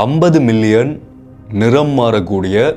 ஐம்பது மில்லியன் நிறம் மாறக்கூடிய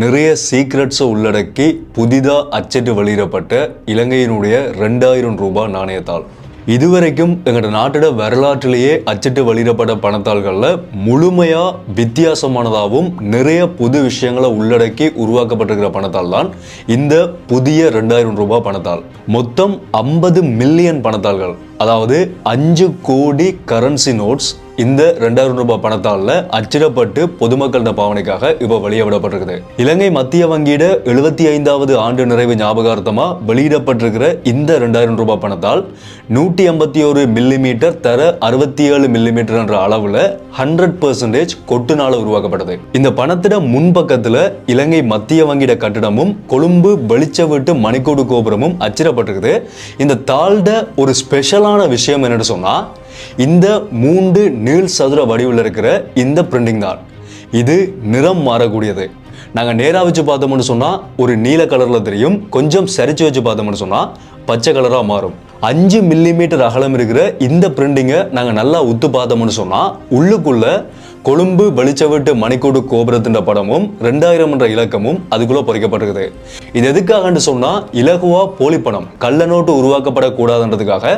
நிறைய சீக்ரெட்ஸை உள்ளடக்கி புதிதாக அச்சிட்டு வெளியிடப்பட்ட இலங்கையினுடைய ரெண்டாயிரம் ரூபாய் நாணயத்தாள். இதுவரைக்கும் எங்களோட நாட்டோட வரலாற்றிலேயே அச்சிட்டு வெளியிடப்பட்ட பணத்தாள்களில் முழுமையாக வித்தியாசமானதாகவும் நிறைய புது விஷயங்களை உள்ளடக்கி உருவாக்கப்பட்டிருக்கிற பணத்தால் தான் இந்த புதிய ரெண்டாயிரம் ரூபாய் பணத்தாள். மொத்தம் ஐம்பது மில்லியன் பணத்தாள்கள். அதாவது அஞ்சு கோடி கரன்சி நோட்ஸ் இந்த ரெண்டாயிரம் ரூபாய் பணத்தால அச்சிடப்பட்டு பொதுமக்களின் பாவனைக்காக இப்போ வெளியே விடப்பட்டிருக்குது. இலங்கை மத்திய வங்கியிட எழுபத்தி ஐந்தாவது ஆண்டு நிறைவு ஞாபகார்த்தமா வெளியிடப்பட்டிருக்கிற இந்த ரெண்டாயிரம் ரூபாய் பணத்தால் நூற்றி ஐம்பத்தி ஒரு மில்லிமீட்டர் தர அறுபத்தி ஏழு மில்லிமீட்டர் என்ற அளவில் ஹண்ட்ரட் பெர்சன்டேஜ் கொட்டுனால உருவாக்கப்பட்டது இந்த பணத்திட முன்பக்கத்தில் இலங்கை மத்திய வங்கியிட கட்டிடமும் கொழும்பு வெளிச்ச வீட்டு மணிக்கோடு கோபுரமும் அச்சிடப்பட்டிருக்குது. இந்த தாள்ட ஒரு ஸ்பெஷலான விஷயம் என்னென்னு சொன்னால் இந்த மூன்று நீள் சதுர வடிவில் இருக்கிற இந்த பிரிண்டிங் தான். இது நிறம் மாறக்கூடியது. நாங்கள் நேராக வச்சு பார்த்தோம்னு சொன்னால் ஒரு நீல கலரில் தெரியும் கொஞ்சம் சரிச்சு வச்சு பார்த்தோம்னு சொன்னால் பச்சை கலராக மாறும். அஞ்சு மில்லிமீட்டர் அகலம் இருக்கிற இந்த பிரிண்டிங்கை நாங்கள் நல்லா உத்து பார்த்தோம்னு சொன்னால் உள்ளுக்குள்ள கொழும்பு வெளிச்சவிட்டு மணிக்கூடு கோபுரத்தின் படமும் ரெண்டாயிரம் என்ற இலக்கமும் அதுக்குள்ள பொறிக்கப்பட்டிருக்குது. இது எதுக்காகன்னு சொன்னா இலகுவா போலி பணம் கள்ள நோட்டு உருவாக்கப்படக்கூடாதுன்றதுக்காக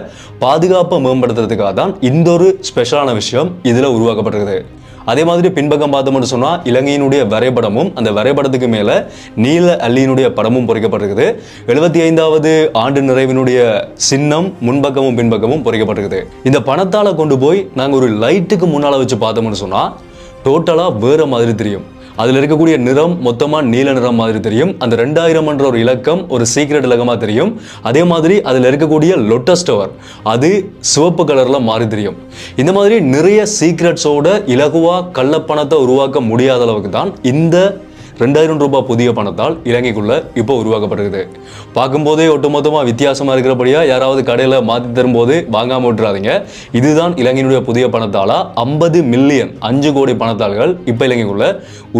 பாதுகாப்பை மேம்படுத்துறதுக்காக தான் இந்த ஒரு ஸ்பெஷலான விஷயம் இதுல உருவாக்கப்பட்டிருக்குது. அதே மாதிரி பின்பக்கம் பார்த்தோம்னு சொன்னால் இலங்கையினுடைய வரைபடமும் அந்த வரைபடத்துக்கு மேலே நீல அல்லியினுடைய படமும் பொறிக்கப்பட்டிருக்குது. எழுபத்தி ஐந்தாவது ஆண்டு நிறைவினுடைய சின்னம் முன்பக்கமும் பின்பக்கமும் பொறிக்கப்பட்டிருக்குது. இந்த பணத்தால் கொண்டு போய் நாங்கள் ஒரு லைட்டுக்கு முன்னால் வச்சு பார்த்தோம்னு சொன்னால் டோட்டலாக வேறு மாதிரி தெரியும். அதில் இருக்கக்கூடிய நிறம் மொத்தமாக நீல நிறம் மாதிரி தெரியும். அந்த ரெண்டாயிரம் என்ற ஒரு இலக்கம் ஒரு சீக்ரெட் இலக்கமாக தெரியும். அதே மாதிரி அதில் இருக்கக்கூடிய லொட்டஸ் டவர் அது சிவப்பு கலரில் மாறி தெரியும். இந்த மாதிரி நிறைய சீக்ரெட்ஸோட இலகுவாக கள்ளப்பணத்தை உருவாக்க முடியாத அளவுக்கு தான் இந்த ரெண்டாயிரம் ரூபாய் புதிய பணத்தால் இலங்கைக்குள்ள இப்போ உருவாக்கப்படுகிறது பார்க்கும்போதே ஒட்டுமொத்தமாக வித்தியாசமாக இருக்கிறபடியா யாராவது கடையில் மாற்றி தரும்போது வாங்காமல் விட்டுறாதீங்க. இதுதான் இலங்கையினுடைய புதிய பணத்தாளா? ஐம்பது மில்லியன் அஞ்சு கோடி பணத்தாள்கள் இப்போ இலங்கைக்குள்ள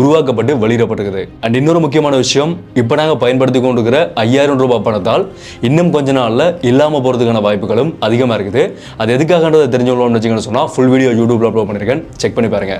உருவாக்கப்பட்டு வெளியிடப்பட்டிருக்குது. அண்ட் இன்னொரு முக்கியமான விஷயம் இப்போ நாங்கள் பயன்படுத்தி கொண்டிருக்கிற ஐயாயிரம் ரூபாய் பணத்தால் இன்னும் கொஞ்ச நாளில் இல்லாமல் போகிறதுக்கான வாய்ப்புகளும் அதிகமாக இருக்குது. அது எதுக்காகன்றதை தெரிஞ்சுக்கணும்னு வச்சிங்கன்னு சொன்னால் ஃபுல் வீடியோ யூடியூப்பில் அப்லோட் பண்ணியிருக்கேன் செக் பண்ணி பாருங்க.